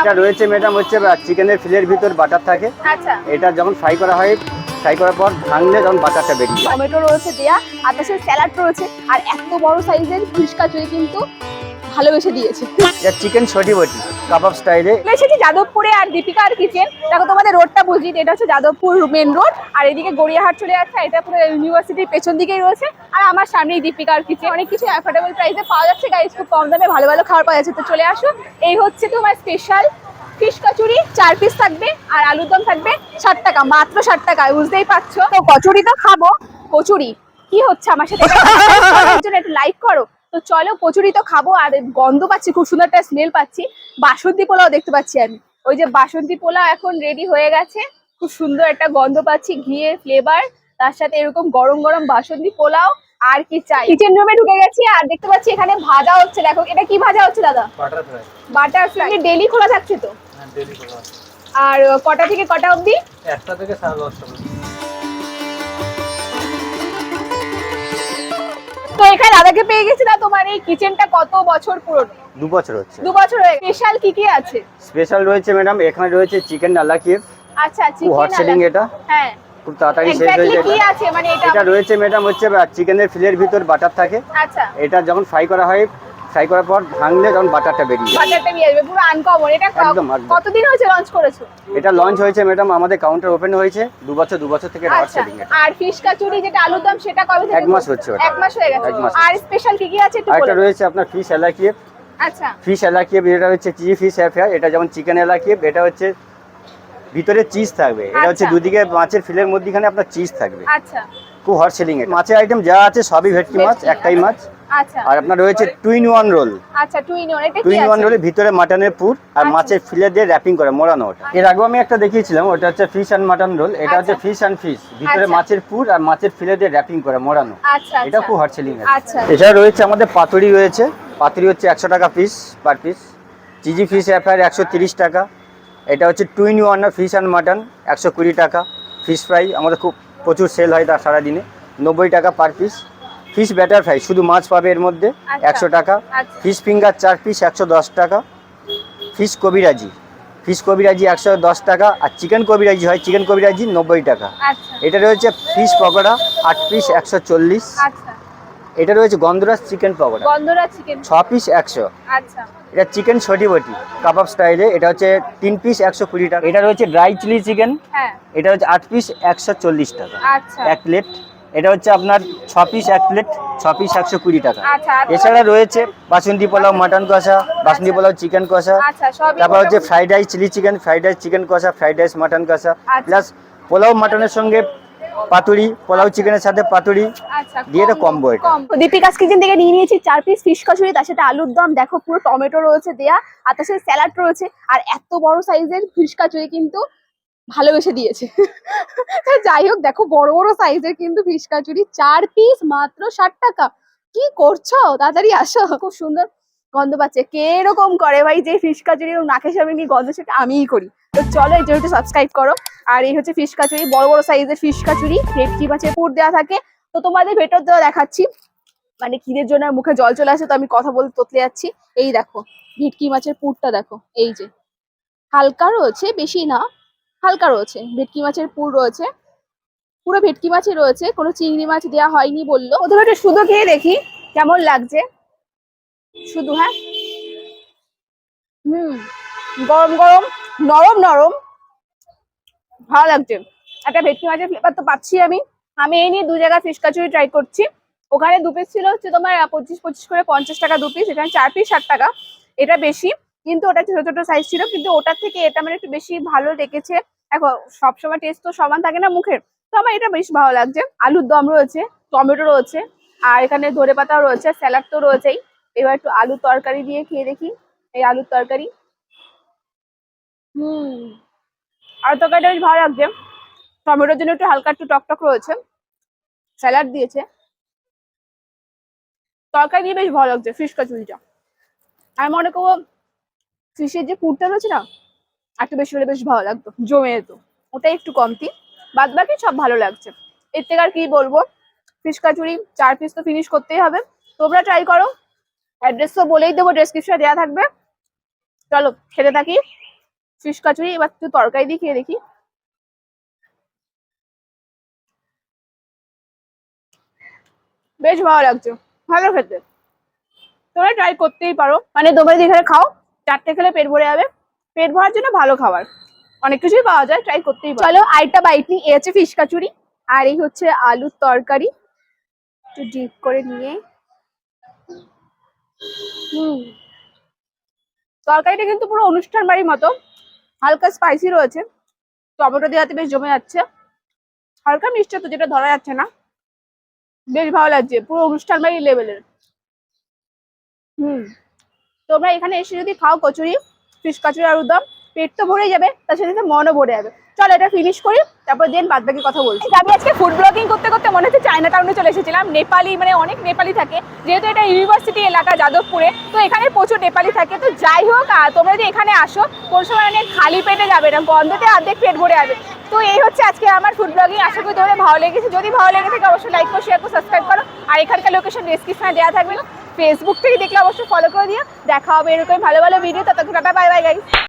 এটা রয়েছে ম্যাডাম হচ্ছে চিকেনের ফিলের ভিতর বাটার থাকে। আচ্ছা। এটা যখন ফ্রাই করা হয় ফ্রাই করার পর ভাঙলে যখন বাটারটা বেরিয়ে টমেটো রয়েছে দেয়া আর তার সাথে স্যালাড রয়েছে আর এত বড় সাইজের ফিশ কাচুরি কিন্তু ভালোবেসে দিয়েছে। চিকেন ছটি বটি কাবাব স্টাইলে। এসেছি যাদবপুরে আর দীপিকা আর কিচেন? দেখো তোমাদের রোডটা বুঝি এটা হচ্ছে যাদবপুর মেন রোড আর এদিকে গড়িয়াহাট চলে যাচ্ছে এটা পুরো ইউনিভার্সিটির পেছন দিকেই রয়েছে। আর আমার সামনেই দীপিকা আর কিচেন। অনেক কিছু অ্যাফোর্ডেবল প্রাইসে পাওয়া যাচ্ছে গাইজ খুব কম দামে ভালো ভালো খাবার পাওয়া যাচ্ছে। তো চলে আসো এই হচ্ছে তোমার স্পেশাল ফিশ কচুরি চার পিস থাকবে আর আলুর দম থাকবে ষাট টাকা মাত্র ষাট টাকা বুঝতেই পারছ? তো কচুরি তো খাব। কচুরি কি হচ্ছে আমার সাথে? একটু লাইক করো। তো চলো কচুরি তো খাব আর গন্ধ পাচ্ছি খুব সুন্দর একটা স্মেল পাচ্ছি। বাসন্তী পোলাও দেখতে পাচ্ছি আমি। ওই যে বাসন্তী পোলাও এখন রেডি হয়ে গেছে খুব সুন্দর একটা গন্ধ পাচ্ছি ঘিয়ের ফ্লেভার তার সাথে এরকম গরম গরম বাসন্তী পোলাও আর কি চাই। কিচেন রুমে ঢুকে গেছি আর দেখতে পাচ্ছি এখানে ভাজা হচ্ছে দেখো এটা কি ভাজা হচ্ছে দাদা? Butter fry butter fly daily খোলা থাকছে তো? হ্যাঁ ডেলি হয়। আর কটা থেকে কটা অবধি? একটা থেকে সাড়ে দশটা তো এখানে দাদাকে পেয়ে গেছি না তোমার এই কিচেনটা কত বছর পুরনো? দু বছর হচ্ছে। দু বছর হয়ে স্পেশাল কি কি আছে? স্পেশাল রয়েছে ম্যাডাম এখানে রয়েছে চিকেন ডালা কিপ আচ্ছা চিকেন হট সেলিং এটা। হ্যাঁ। খুব তাড়াতাড়ি শেষ হয়ে যায় মানে এটা? রয়েছে ম্যাডাম হচ্ছে চিকেনের ফিলের ভিতর বাটার থাকে। আচ্ছা। এটা যখন ফ্রাই করা হয় ফ্রাই করার পর ভাঙলে যখন বাটারটা বেরিয়ে বাটারটা নিয়ে আসবে পুরো আনকমন এটা একদম। কতদিন হয়েছে লঞ্চ করেছ? এটা লঞ্চ হয়েছে ম্যাডাম আমাদের কাউন্টার ওপেন হয়েছে দু বছর দু বছর থেকে হট আচ্ছা সেলিং আর ফিশ কাচুরি যেটা আলুর দম সেটা কবে থেকে এক মাস হচ্ছে এক মাস হয়ে গেছে। আর স্পেশাল কি কি আছে একটু আরেকটা বলো রয়েছে আপনার ফিশ এলাকিয়ে আচ্ছা। ফিশ এলাকিয়ে এটা হচ্ছে চিজি ফিশ অ্যাফেয়ার এটা যেমন চিকেন এলাকিয়ে এটা হচ্ছে ভিতরে চিজ থাকবে। এটা হচ্ছে আচ্ছা। দুদিকে মাছের ফিলের মধ্যখানে আপনার চিজ থাকবে। আচ্ছা। খুব হট সেলিং এটা মাছের আইটেম যা আছে সবই ভেটকি মাছ একটাই আচ্ছা। মাছ। আর আপনার রয়েছে টুইন ওয়ান রোল আচ্ছা টুইন ওন এটা টুইন ওয়ান আছে? রোলের ভিতরে মাটনের পুর আর আচ্ছা। মাছের ফিলে দিয়ে র্যাপিং করে মোড়ানো ওটা। এর আগেও আমি একটা দেখিয়েছিলাম ওটা হচ্ছে ফিশ অ্যান্ড মাটন রোল এটা হচ্ছে আচ্ছা। ফিশ অ্যান্ড ফিশ ভিতরে আচ্ছা। মাছের পুর আর মাছের ফিলে দিয়ে র্যাপিং করে মোড়ানো। আচ্ছা এটা আচ্ছা খুব হট সেলিং আচ্ছা। এছাড়া রয়েছে আমাদের পাতুরি রয়েছে। পাতুরি হচ্ছে একশো টাকা piece per piece cheesy fish affair একশো তিরিশ টাকা। এটা হচ্ছে two in one fish and mutton একশো কুড়ি টাকা। ফিশ ফ্রাই আমাদের খুব প্রচুর সেল হয় তার সারাদিনে। নব্বই টাকা per piece fish batter fry শুধু মাছ পাবে এর মধ্যে আচ্ছা। একশো টাকা। আচ্ছা। ফিশ ফিঙ্গার চার পিস একশো দশ টাকা। ফিশ কবিরাজি। ফিশ কবিরাজি একশো দশ টাকা আর চিকেন কবিরাজি হয় চিকেন কবিরাজি নব্বই টাকা। আচ্ছা। এটা রয়েছে ফিশ পকোড়া আট পিস একশো চল্লিশ। আচ্ছা। এটা রয়েছে গন্ধরাজ চিকেন পকোড়া। ছ পিস একশো। আচ্ছা। এটা চিকেন ছটি বটি কাবাব স্টাইলে এটা হচ্ছে তিন পিস একশো কুড়ি টাকা। এটা রয়েছে ড্রাই চিলি চিকেন এটা হচ্ছে আট পিস একশো চল্লিশ টাকা। আচ্ছা। এক প্লেট এটা হচ্ছে আপনার ছ পিস এক প্লেট ছ পিস একশো কুড়ি টাকা। আচ্ছা এছাড়া রয়েছে বাসন্তী পোলাও মাটন কষা বাসন্তী পোলাও চিকেন কষা। আচ্ছা তারপর হচ্ছে fried rice chilli chicken fried rice chicken কষা ফ্রাইড রাইস মাটন কষা। আচ্ছা। প্লাস পোলাও মাটনের সঙ্গে পাতুরি পোলাও চিকেনের সাথে পাতুরি। আচ্ছা দিয়ে এটা combo এটা। কম্বো দীপিকাস কিচেন থেকে নিয়ে নিয়েছি চার পিস ফিশ কচুরি তার সাথে আলুর দম। দেখো পুরো টমেটো রয়েছে দেয়া আর তার সাথে স্যালাড রয়েছে। আর এত বড় সাইজের ফিশ কচুরি কিন্তু ভালোবেসে দিয়েছে। যাই হোক, দেখো বড় বড় সাইজের কিন্তু ফিশ কচুরি চার পিস মাত্র ষাট টাকা। কি করছ? তাড়াতাড়ি আসো। খুব সুন্দর গন্ধ পাচ্ছে। কে এরকম করে ভাই যে ফিশ কাচুরি নাকের সামনে নিয়ে গন্ধ সেটা আমিই করি। তো চলো এই জন্য সাবস্ক্রাইব করো। আর এই হচ্ছে ফিশ কাচুরি বড় বড় সাইজের ফিশ কাচুরি ভেটকি মাছের পুর দেওয়া থাকে। তো তোমাদের ভেতর দেওয়া দেখাচ্ছি। মানে খিদের জন্য মুখে জল চলে আসে, তো আমি কথা বলতে তোতলে যাচ্ছি। এই দেখো ভেটকি মাছের পুরটা দেখো। এই যে, হালকা রয়েছে, বেশি না। হালকা রয়েছে, ভেটকি মাছের পুর রয়েছে, পুরো ভেটকি মাছই রয়েছে, কোনো চিংড়ি মাছ দেওয়া হয়নি বলল। প্রথমে একটু শুধু খেয়ে দেখি, কেমন লাগছে? শুধু হ্যাঁ? হুম, গরম গরম, নরম নরম, ভালো লাগছে। একটা ভেটকি মাছের ফ্লেভার তো পাচ্ছি আমি। আমি এই নিয়ে দু জায়গায় ফিশ কাচুরি ট্রাই করছি। ওখানে দু পিস ছিল হচ্ছে তোমার পঁচিশ পঁচিশ করে পঞ্চাশ টাকা দু পিস এখানে চার পিস ষাট টাকা, এটা বেশি। কিন্তু ওটা ছোট ছোট সাইজ ছিল, কিন্তু ওটার থেকে এটা মানে একটু বেশি ভালো লেগেছে দেখো, সবসময় টেস্ট তো সমান থাকে না মুখের। তো আমার এটা বেশ ভালো লাগছে। আলুর দম রয়েছে, টমেটো রয়েছে, আর এখানে ধরে পাতাও রয়েছে স্যালাড তো রয়েছেই। এবার একটু আলু তরকারি দিয়ে খেয়ে দেখি, এই আলুর তরকারি। হুম আর তরকারিটা বেশ ভালো লাগছে। টমেটোর জন্য একটু হালকা একটু টক টক রয়েছে। স্যালাড দিয়েছে। তরকারি দিয়ে বেশ ভালো লাগছে ফিশ কচুরিটা আমি মনে করব ফিশের যে পুরটা রয়েছে না, একটু বেশি হলে বেশ ভালো লাগতো, জমে যেত। ওটাই একটু কমতি বাদ বাকি সব ভালো লাগছে। এর থেকে আর কি বলব ফিশ কাচুরি, চার পিস তো ফিনিশ করতেই হবে। তোমরা ট্রাই করো অ্যাড্রেস তো বলেই দেবো ডেসক্রিপশনে দেওয়া থাকবে। চলো, খেতে থাকি। ফিশ কাচুরি, এবার একটু তরকারি দিয়ে খেয়ে দেখি। বেশ ভালো লাগছে, ভালো খেতে। তোমরা ট্রাই করতেই পারো মানে তোমরা যদি এখানে খাও চারটে খেলে পেট ভরে যাবে। পেট ভরার জন্য ভালো খাবার। অনেক কিছুই পাওয়া যায় ট্রাই করতেই চলো আরেকটা বাইট নিই, এই হচ্ছে ফিশ কাচুরি, আর এই হচ্ছে আলুর তরকারি। একটু ডিপ করে নিয়ে। হুম। তরকারিটা কিন্তু পুরো অনুষ্ঠান বাড়ির মতো। হালকা স্পাইসি রয়েছে। টমেটো দেওয়াতে বেশ জমে যাচ্ছে। হালকা মিষ্টি তো, যেটা ধরা যাচ্ছে না। বেশ ভালো লাগছে, পুরো অনুষ্ঠান বাড়ির লেভেলের হুম। তোমরা এখানে এসে যদি খাও কচুরি, ফিশ কচুরি আর উদম পেট তো ভরে যাবে, তার সাথে সাথে মনও ভরে যাবে। চলো এটা ফিনিশ করি, তারপর দেন বাদ বাকি কথা বলছি। আমি আজকে ফুড ব্লগিং করতে করতে মনে হচ্ছে চায়না টাউনে চলে এসেছিলাম, নেপালি মানে অনেক নেপালি থাকে, যেহেতু এটা ইউনিভার্সিটি এলাকা যাদবপুরে, তো এখানে প্রচুর নেপালি থাকে। তো যাই হোক তোমরা যদি এখানে আসো, কোন সময় অনেক খালি পেটে যাবে না বন্ধতে অর্ধেক পেট ভরে যাবে। তো এই হচ্ছে আজকে আমার ফুড ব্লগিং আশা করি তোমাদের ভালো লেগেছে। যদি ভালো লেগে থাকে, অবশ্যই লাইক করো শেয়ার করো সাবস্ক্রাইব করো। আর এখানকার লোকেশন ডিসক্রিপশনে দেওয়া থাকবে ফেসবুক থেকে দেখলে অবশ্যই ফলো করে দিও। দেখা হবে এরকম ভালো ভালো ভিডিও ততক্ষণ টাটা বাই বাই